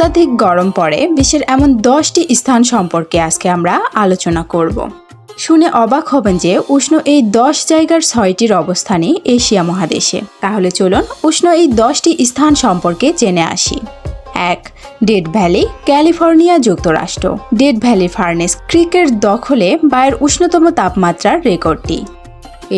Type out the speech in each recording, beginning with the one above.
অত্যাধিক গরম পড়ে, বিশ্বের এমন দশটি স্থান সম্পর্কে আজকে আমরা আলোচনা করব। শুনে অবাক হবেন যে উষ্ণ এই দশ জায়গার ছয়টির অবস্থানই এশিয়া মহাদেশে। তাহলে চলুন উষ্ণ এই দশটি স্থান সম্পর্কে জেনে আসি। এক, ডেড ভ্যালি, ক্যালিফোর্নিয়া যুক্তরাষ্ট্র। ডেড ভ্যালি ফার্নেস ক্রিকের দখলে বায়ের উষ্ণতম তাপমাত্রার রেকর্ডটি।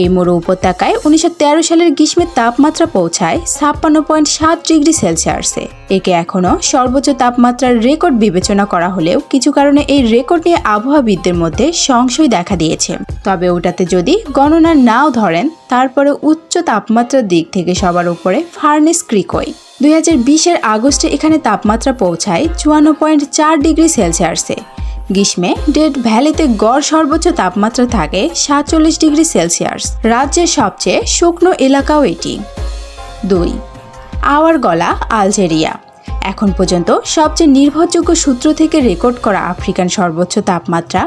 এই মরু উপত্যকায় উনিশশো তেরো সালের গ্রীষ্মের তাপমাত্রা পৌঁছায় ছাপ্পান্ন পয়েন্ট সাত ডিগ্রি সেলসিয়াসে। একে এখনও সর্বোচ্চ তাপমাত্রার রেকর্ড বিবেচনা করা হলেও কিছু কারণে এই রেকর্ড নিয়ে আবহাওয়াবিদদের মধ্যে সংশয় দেখা দিয়েছে। তবে ওটাতে যদি গণনা নাও ধরেন, তারপরে উচ্চ তাপমাত্রার দিক থেকে সবার উপরে ফার্নেস ক্রিকই দুই হাজার বিশের আগস্টে এখানে তাপমাত্রা পৌঁছায় চুয়ান্ন পয়েন্ট চার ডিগ্রি সেলসিয়াসে। গ্রীষ্মে ডেড ভ্যালিতে গড় সর্বোচ্চ তাপমাত্রা থাকে সাতচল্লিশ ডিগ্রি সেলসিয়াস। রাজ্যের সবচেয়ে শুকনো এলাকাও এটি। দুই আওয়ার গলা আলজেরিয়া। এখন পর্যন্ত সবচেয়ে নির্ভরযোগ্য সূত্র থেকে রেকর্ড করা আফ্রিকান সর্বোচ্চ তাপমাত্রা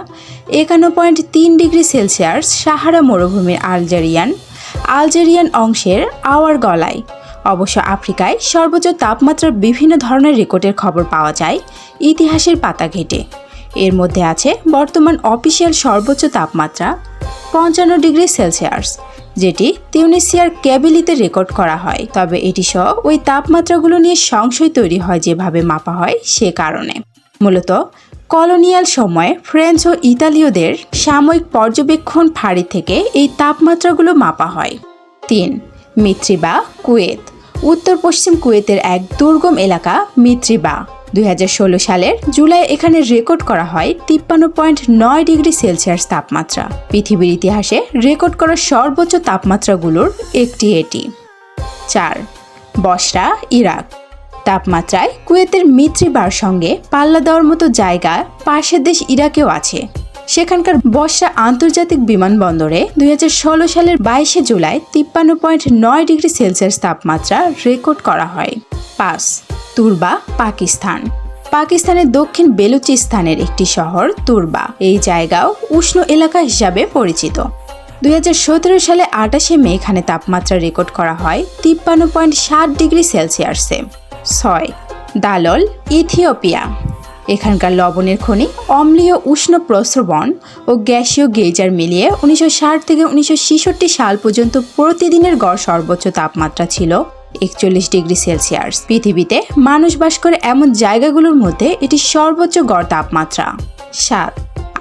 একান্ন পয়েন্ট তিন ডিগ্রি সেলসিয়াস সাহারা মরুভূমির আলজেরিয়ান। আলজেরিয়ান অংশের আওয়ার গলায় অবশ্য আফ্রিকায় সর্বোচ্চ তাপমাত্রার বিভিন্ন ধরনের রেকর্ডের খবর পাওয়া যায় ইতিহাসের পাতা ঘেটে এর মধ্যে আছে বর্তমান অফিসিয়াল সর্বোচ্চ তাপমাত্রা পঞ্চান্ন ডিগ্রি সেলসিয়াস, যেটি তিউনিসিয়ার ক্যাবিলিতে রেকর্ড করা হয়। তবে এটি সহ ওই তাপমাত্রাগুলো নিয়ে সংশয় তৈরি হয় যেভাবে মাপা হয় সে কারণে। মূলত, কলোনিয়াল সময়ে ফ্রেঞ্চ ও ইতালীয়দের সাময়িক পর্যবেক্ষণ ফাঁড়ি থেকে এই তাপমাত্রাগুলো মাপা হয়। তিন, মিত্রিবা, কুয়েত। উত্তর পশ্চিম কুয়েতের এক দুর্গম এলাকা মিত্রিবা। দুই হাজার ষোলো সালের জুলাই এখানে রেকর্ড করা হয় তিপ্পান্ন পয়েন্ট নয় ডিগ্রি সেলসিয়াস তাপমাত্রা। পৃথিবীর ইতিহাসে রেকর্ড করা সর্বোচ্চ তাপমাত্রাগুলোর একটি এটি। চার, বসরা, ইরাক। তাপমাত্রায় কুয়েতের মিত্রিবার সঙ্গে পাল্লা দেওয়ার মতো জায়গা পাশের দেশ ইরাকেও আছে। সেখানকার বর্ষা আন্তর্জাতিক বিমানবন্দরে দুই হাজার ষোলো সালের বাইশে জুলাই তিপ্পান্ন পয়েন্ট নয় ডিগ্রি সেলসিয়াস তাপমাত্রা রেকর্ড করা হয়। পাঁচ তুরবা, পাকিস্তান। পাকিস্তানের দক্ষিণ বেলুচিস্তানের একটি শহর তুরবা। এই জায়গাও উষ্ণ এলাকা হিসাবে পরিচিত। দুই হাজার সতেরো সালে আটাশে মে এখানে তাপমাত্রা রেকর্ড করা হয় তিপ্পান্ন পয়েন্ট ষাট ডিগ্রি সেলসিয়াসে। ছয়, দালল, ইথিওপিয়া। এখানকার লবণের খনি অম্লীয় উষ্ণ প্রস্রবণ ও গ্যাসীয় গেজার মিলিয়ে উনিশশো ষাট থেকে উনিশশো ছেষট্টি সাল পর্যন্ত প্রতিদিনের গড় সর্বোচ্চ তাপমাত্রা ছিল একচল্লিশ ডিগ্রি সেলসিয়াস। পৃথিবীতে মানুষ বাস করে এমন জায়গাগুলোর মধ্যে এটি সর্বোচ্চ গড় তাপমাত্রা। সাত,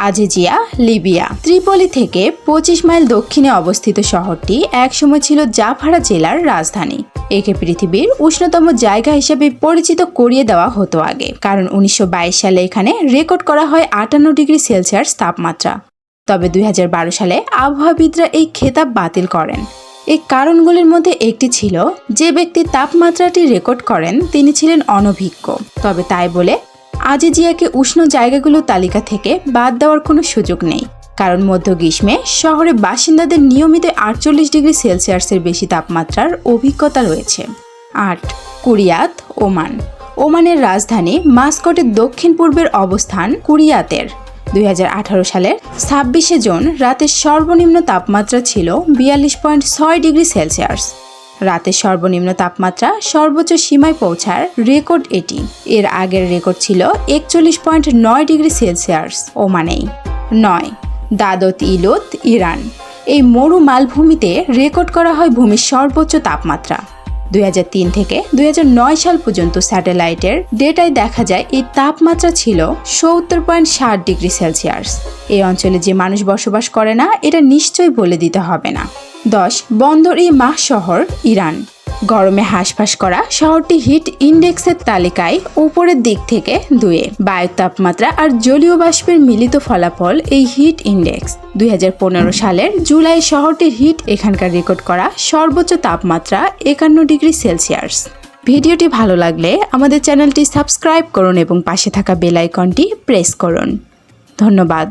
আজিজিয়া, লিবিয়া। ত্রিপলি থেকে পঁচিশ মাইল দক্ষিণে অবস্থিত শহরটি একসময় ছিল জাফারা জেলার রাজধানী। একে পৃথিবীর উষ্ণতম জায়গা হিসেবে পরিচিত করিয়ে দেওয়া হতো আগে, কারণ উনিশশো বাইশ সালে এখানে রেকর্ড করা হয় আটান্ন ডিগ্রি সেলসিয়াস তাপমাত্রা। তবে দুই হাজার বারো সালে আবহাওয়াবিদরা এই খেতাব বাতিল করেন। এই কারণগুলির মধ্যে একটি ছিল, যে ব্যক্তি তাপমাত্রাটি রেকর্ড করেন তিনি ছিলেন অনভিজ্ঞ। তবে তাই বলে, আজিজিয়াকে উষ্ণ জায়গাগুলোর তালিকা থেকে বাদ দেওয়ার কোনো সুযোগ নেই। কারণ মধ্য গ্রীষ্মে শহরে বাসিন্দাদের নিয়মিত আটচল্লিশ ডিগ্রি সেলসিয়াসের বেশি তাপমাত্রার অভিজ্ঞতা রয়েছে। আট, কুরিয়াত, ওমান। ওমানের রাজধানী মাস্কটের দক্ষিণ পূর্বের অবস্থান কুরিয়াতের। দুই হাজার আঠারো সালের ছাব্বিশে জুন রাতের সর্বনিম্ন তাপমাত্রা ছিল বিয়াল্লিশ পয়েন্ট ছয় ডিগ্রি সেলসিয়াস। রাতের সর্বনিম্ন তাপমাত্রা সর্বোচ্চ সীমায় পৌঁছার রেকর্ড এটি। এর আগের রেকর্ড ছিল একচল্লিশ পয়েন্ট নয় ডিগ্রি সেলসিয়াস। ও মানেই নয়। দাদত ইলত, ইরান। এই মরু মালভূমিতে রেকর্ড করা হয় ভূমির সর্বোচ্চ তাপমাত্রা। দুই হাজার তিন থেকে দুই হাজার নয় সাল পর্যন্ত স্যাটেলাইটের ডেটায় দেখা যায় এই তাপমাত্রা ছিল সত্তর পয়েন্ট ষাট ডিগ্রি সেলসিয়াস। এই অঞ্চলে যে মানুষ বসবাস করে না, এটা নিশ্চয়ই বলে দিতে হবে না। দশ, বন্দর ই মাহ শহর ইরান। গরমে হাঁসফাঁস করা শহরটি হিট ইন্ডেক্সের তালিকায় উপরের দিক থেকে দুয়ে। বায়ু তাপমাত্রা আর জলীয় বাষ্পের মিলিত ফলাফল এই হিট ইন্ডেক্স। দুই হাজার পনেরো সালের জুলাই শহরটির হিট এখানকার রেকর্ড করা সর্বোচ্চ তাপমাত্রা একান্ন ডিগ্রি সেলসিয়াস। ভিডিওটি ভালো লাগলে আমাদের চ্যানেলটি সাবস্ক্রাইব করুন এবং পাশে থাকা বেল আইকনটি প্রেস করুন। ধন্যবাদ।